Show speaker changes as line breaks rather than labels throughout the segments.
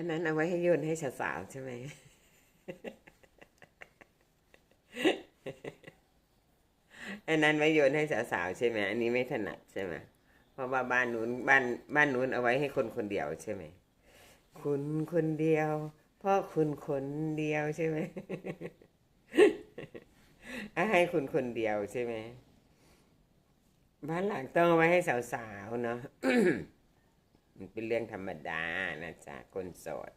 อันนั้นเอาไว้ให้โยนให้สาวๆใช่ไหม อันนั้นไว้โยนให้สาวๆใช่ไหม อันนี้ไม่ถนัดใช่ไหม เพราะว่าบ้านนู้นบ้านบ้านนู้นเอาไว้ให้คนคนเดียวใช่ไหม คุณคนเดียวเพ่อคุณคนเดียวใช่ไหมให้คุณคนเดียวใช่ไหม บ้านหลังต้องเอาไว้ให้สาวๆเนาะ มันเป็นเรื่องธรรมดานะจ๊ะคนโสด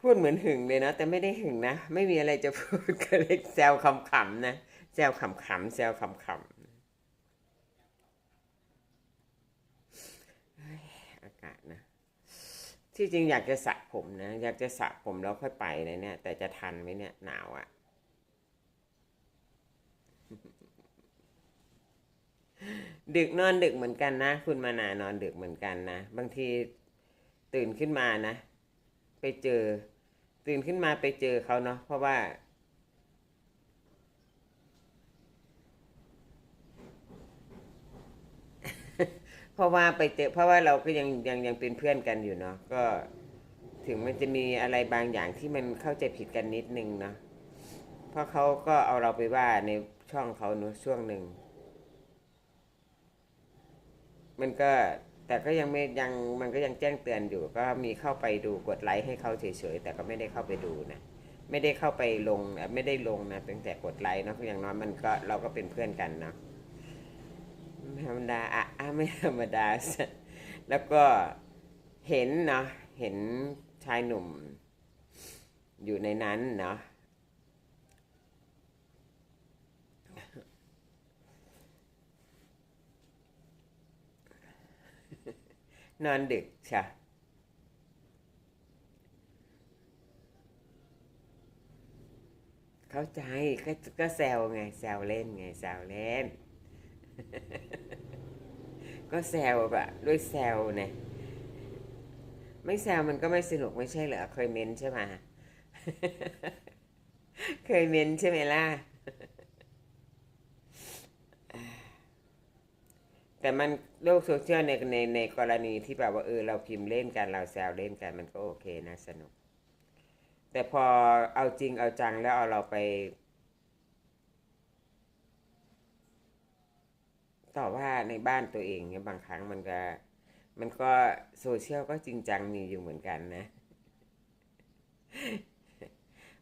พูดเหมือนหึงเลยนะ แต่ไม่ได้หึงนะ ไม่มีอะไรจะพูดก็เลยแซวขำๆนะแซวขำๆแซวขำๆอากาศนะ ที่จริงอยากจะสระผมนะ อยากจะสระผมแล้วค่อยไปเลยเนี่ย แต่จะทันไหมเนี่ย หนาวอะ่ะ ดึกนอนดึกเหมือนกันนะ คุณมานานอนดึกเหมือนกันนะ บางทีตื่นขึ้นมานะ ไปเจอ ตื่นขึ้นมาไปเจอเขาเนาะเพราะว่า เพราะว่าไปเจอ เพราะว่าเราก็ยังยังยังเป็นเพื่อนกันอยู่เนาะก็ถึงมันจะมีอะไรบางอย่างที่มันเข้าใจผิดกันนิดนึงเนาะเพราะเขาก็เอาเราไปว่าในช่องเขาเนาะช่วงหนึ่ง มันก็แต่ก็ยังไม่ยังมันก็ยังแจ้งเตือนอยู่ ก็มีเข้าไปดูกดไลค์ให้เขาเฉยๆแต่ก็ไม่ได้เข้าไปดูนะไม่ได้เข้าไปลงไม่ได้ลงนะตั้งแต่กดไลค์เนาะอย่างน้อยมันก็เราก็เป็นเพื่อนกันเนาะธรรมดาอะอะไม่ธรรมดา แล้วก็เห็นเนาะเห็นชายหนุ่มอยู่ในนั้นเนาะ นอนดึกใช่เข้าใจก็ก็แซวไงแซวเล่นไงแซวเล่น ก็แซวแบบด้วยแซวเนี่ยไม่แซวมันก็ไม่สนุกไม่ใช่เหรอเคยเม้นใช่ไหมเคยเม้นใช่ไหมล่ะ แต่มันโลกโซเชียลในในในกรณีที่แบบว่าเออเราพิมพ์เล่นกันเราแซวเล่นกันมันก็โอเคนะสนุก แต่พอเอาจริงเอาจังแล้วเอาเราไปต่อว่าในบ้านตัวเองเนี่ยบางครั้งมันก็มันก็โซเชียลก็จริงจังมีอยู่เหมือนกันนะ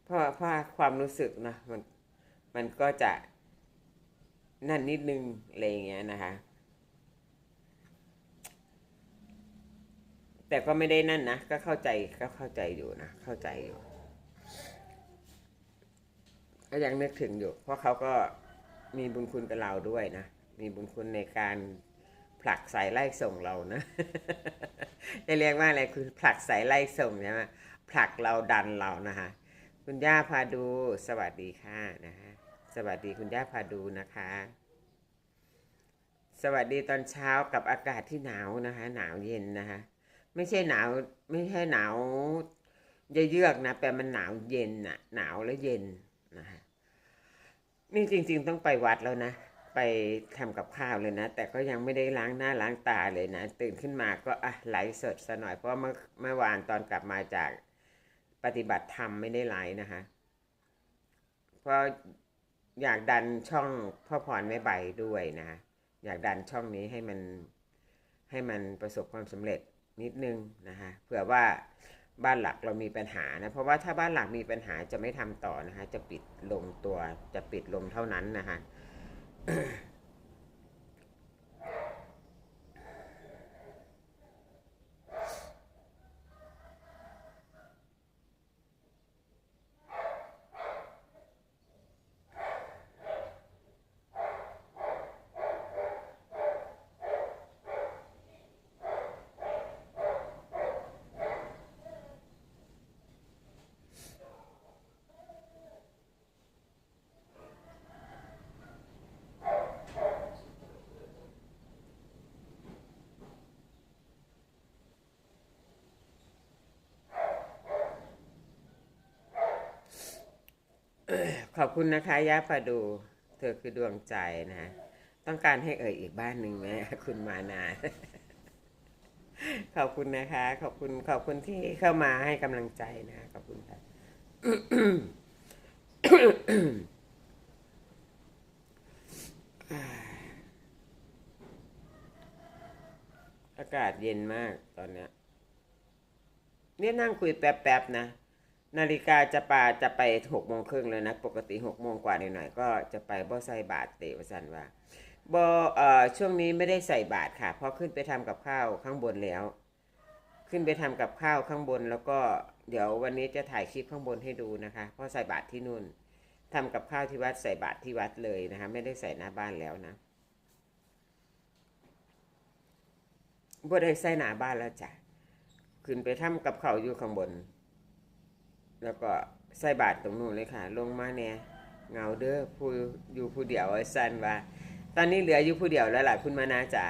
เพราะเพราะความรู้สึกนะมันมันก็จะนั่นนิดนึงอะไรอย่างเงี้ยนะคะ แต่ก็ไม่ได้นั่นนะ ก็เข้าใจก็เข้าใจอยู่นะ เข้าใจอยู่ก็ยังนึกถึงอยู่ เพราะเขาก็มีบุญคุณกับเราด้วยนะ มีบุญคุณในการผลักสายไล่ส่งเรานะจะเรียกว่าอะไรคือผลักสายไล่ส่งใช่ไหมผลักเราดันเรานะคะคุณย่าพาดูสวัสดีค่ะนะคะสวัสดีคุณย่าพาดูนะคะ สวัสดีตอนเช้ากับอากาศที่หนาวนะคะ หนาวเย็นนะคะ ไม่ใช่หนาว ไม่ใช่หนาวเยือกนะแต่มันหนาวเย็นน่ะหนาวแล้วเย็นนะคะนี่จริง ๆ ต้องไปวัดแล้วนะไปทำกับข้าวเลยนะ แต่ก็ยังไม่ได้ล้างหน้าล้างตาเลยนะ ตื่นขึ้นมาก็อะไหลสดซะหน่อยเพราะเมื่อเมื่อวานตอนกลับมาจากปฏิบัติธรรมไม่ได้ไหลนะคะเพราะอยากดันช่องพ่อพรแม่ใบด้วยนะคะอยากดันช่องนี้ให้มันให้มันประสบความสำเร็จ นิดนึงนะคะเผื่อว่าบ้านหลักเรามีปัญหานะ เพราะว่าถ้าบ้านหลักมีปัญหาจะไม่ทำต่อนะคะ จะปิดลงตัวจะปิดลงเท่านั้นนะคะ ขอบคุณนะคะย่าพาดู เธอคือดวงใจนะ ต้องการให้เอ่ยอีกบ้านหนึ่งไหมคุณมานาขอบคุณนะคะ ขอบคุณขอบคุณที่เข้ามาให้กำลังใจนะ ขอบคุณค่ะอากาศเย็นมากตอนเนี้ยเนี่ยนั่งคุยแป๊บๆนะ นาฬิกาจะปาจะไปหกโมงครึ่งเลยนะ ปกติหกโมงกว่าหน่อยๆก็จะไปบ่ใส่บาทเตะวสันว่าบ่เอ่อช่วงนี้ไม่ได้ใส่บาทค่ะ เพราะขึ้นไปทำกับข้าวข้างบนแล้ว ขึ้นไปทำกับข้าวข้างบน แล้วก็เดี๋ยววันนี้จะถ่ายคลิปข้างบนให้ดูนะคะ เพราะใส่บาทที่นู่นทำกับข้าวที่วัดใส่บาทที่วัดเลยนะคะ ไม่ได้ใส่หน้าบ้านแล้วนะบ่ได้ใส่หน้าบ้านแล้วจ้ะขึ้นไปทำกับข้าวอยู่ข้างบน แล้วก็ใส่บาทตรงนู้นเลยค่ะ ลงมาเนี่ยเงาเด้อผู้อยู่ผู้เดียวไอ้สันว่า ตอนนี้เหลืออยู่ผู้เดียวแล้วล่ะคุณมานาจ๋า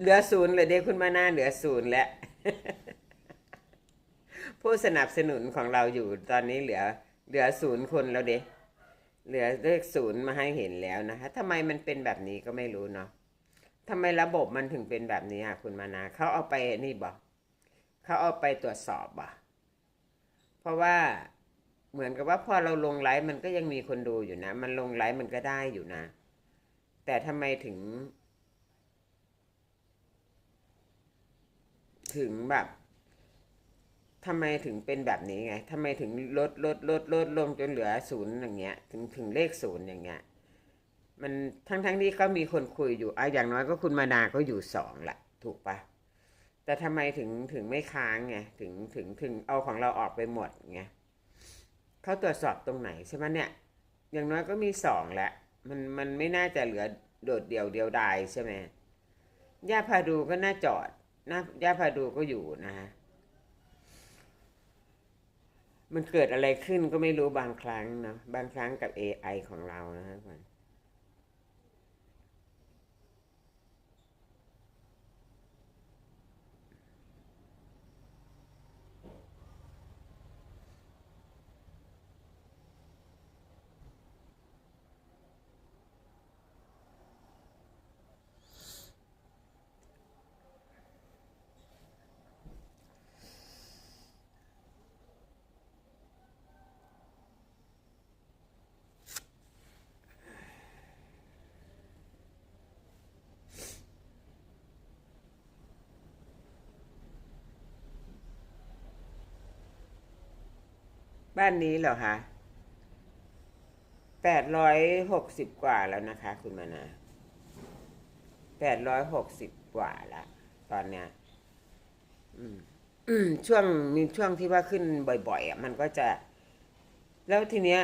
เหลือศูนย์เลยเด้คุณมานาเหลือศูนย์แล้วผู้สนับสนุนของเราอยู่ตอนนี้เหลือ เหลือศูนย์คนแล้วเด้เหลือเลขศูนย์มาให้เห็นแล้วนะคะทำไมมันเป็นแบบนี้ก็ไม่รู้เนาะทำไมระบบมันถึงเป็นแบบนี้อะคุณมานาเขาเอาไปนี่บอกเขาเอาไปตรวจสอบบ่ เพราะว่าเหมือนกับว่าพอเราลงไลฟ์มันก็ยังมีคนดูอยู่นะ มันลงไลฟ์มันก็ได้อยู่นะ แต่ทำไมถึง ถึงแบบทำไมถึงเป็นแบบนี้ไงทำไมถึงลดลดลดลดลงจนเหลือศูนย์อย่างเงี้ย ถึงถึงเลขศูนย์อย่างเงี้ย มันทั้งทั้งที่ก็มีคนคุยอยู่อะอย่างน้อยก็คุณมานาก็อยู่สองละถูกปะ แต่ทำไมถึงถึงไม่ค้างไงถึงถึงถึงเอาของเราออกไปหมดไงเขาตรวจสอบตรงไหนใช่ไหมเนี่ย อย่างน้อยก็มีสองแหล้วมันมันไม่น่าจะเหลือโดดเดี่ยวเดียวดายใช่ไหมย่าพาดูก็น่าจอดน่าย่าพาดูก็อยู่นะฮะมันเกิดอะไรขึ้นก็ไม่รู้บางครั้งเนาะบางครั้งกับ AI ของเรานะฮะ บ้านนี้เหรอคะแปดร้อยหกสิบกว่าแล้วนะคะ คุณมานาแปดร้อยหกสิบกว่าล้วตอนเนี้ยช่วงมีช่วงที่ว่าขึ้นบ่อยๆอะมันก็จะ แล้วทีเนี้ย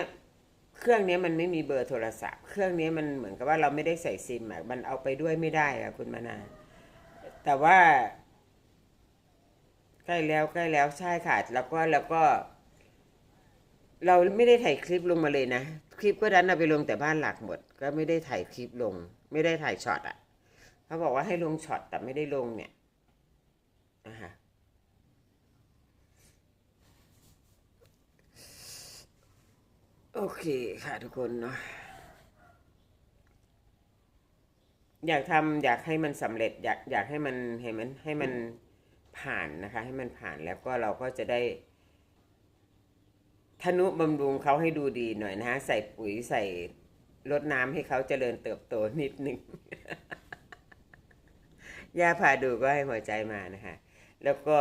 เครื่องเนี้ยมันไม่มีเบอร์โทรศัพท์ เครื่องเนี้ยมันเหมือนกับว่าเราไม่ได้ใส่ซิมอะมันเอาไปด้วยไม่ได้อะคุณมานาแต่ว่า ใกล้แล้วใกล้แล้วใช่ค่ะ แล้วก็แล้วก็ เราไม่ได้ถ่ายคลิปลงมาเลยนะ คลิปก็ดันเอาไปลงแต่บ้านหลักหมด ก็ไม่ได้ถ่ายคลิปลง ไม่ได้ถ่ายช็อตอะเขาบอกว่าให้ลงช็อตแต่ไม่ได้ลงเนี่ยนะคะโอเคค่ะทุกคนเนาะอยากทำอยากให้มันสำเร็จ อยากอยากให้มันให้มันให้มันผ่านนะคะ ให้มันผ่านแล้วก็เราก็จะได้ ทนุบำรุงเขาให้ดูดีหน่อยนะฮะ ใส่ปุ๋ยใส่รดน้ำให้เขาเจริญเติบโตนิดนึง ย่าพาดูก็ให้หัวใจมานะคะ แล้วก็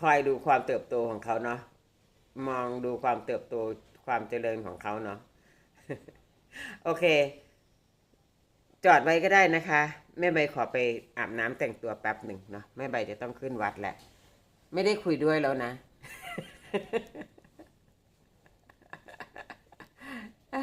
คอยดูความเติบโตของเขาเนาะ มองดูความเติบโตความเจริญของเขาเนาะ โอเค จอดไว้ก็ได้นะคะ แม่ใบขอไปอาบน้ำแต่งตัวแป๊บหนึ่งเนาะ แม่ใบจะต้องขึ้นวัดแหละ ไม่ได้คุยด้วยแล้วนะ